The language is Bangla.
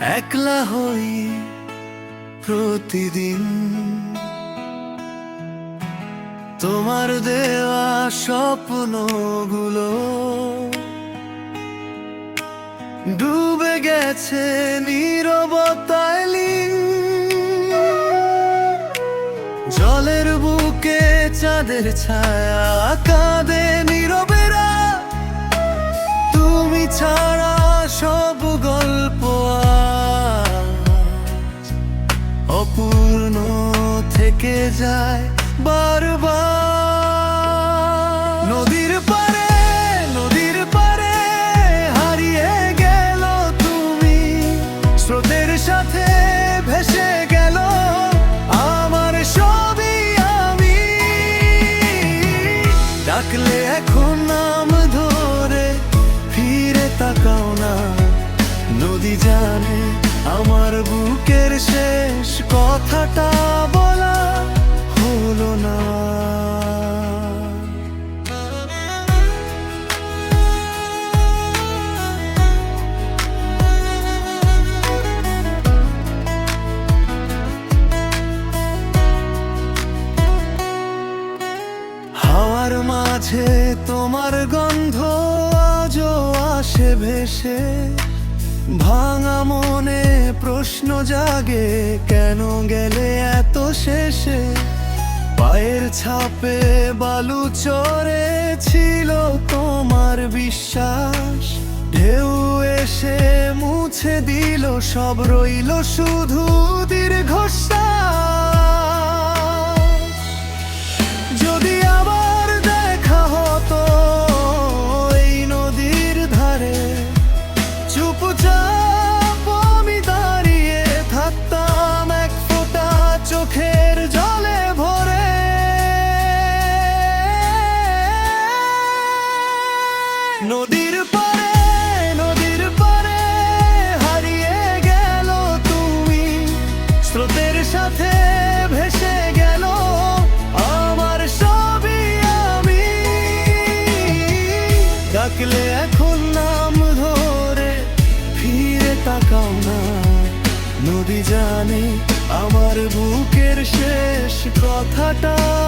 একলা হই প্রতিদিন তোমার দেওয়া স্বপ্নগুলো ডুবে গেছে নীরবতায়। জলের বুকে চাঁদের ছায়া কাঁদে নীরবেরা অপূর্ণ থেকে যায় বারবার। নদীর পারে নদীর পারে হারিয়ে গেল তুমি। স্রোতের সাথে ভেসে গেল আমার সবই আমি। ডাকলে কথাটা বলা হলো না। হাওয়ার মাঝে তোমার গন্ধ আজও আসে ভেসে ভাঙা মনে প্রশ্ন জাগে, কেন গেলে এত শেষে? পায়ের ছাপে বালু চরে ছিল তোমার বিশ্বাস। ঢেউ এসে মুছে দিল, সব রইল শুধু দীর্ঘশ্বাস। নদীর পারে, নদীর হারিয়ে গেল তুমি। স্রোতের সাথে ভেসে গেল আমার সবই আমি। ডাকলে ধরে, ফিরে না। নদী জানে আমার বুকের শেষ কথাটা।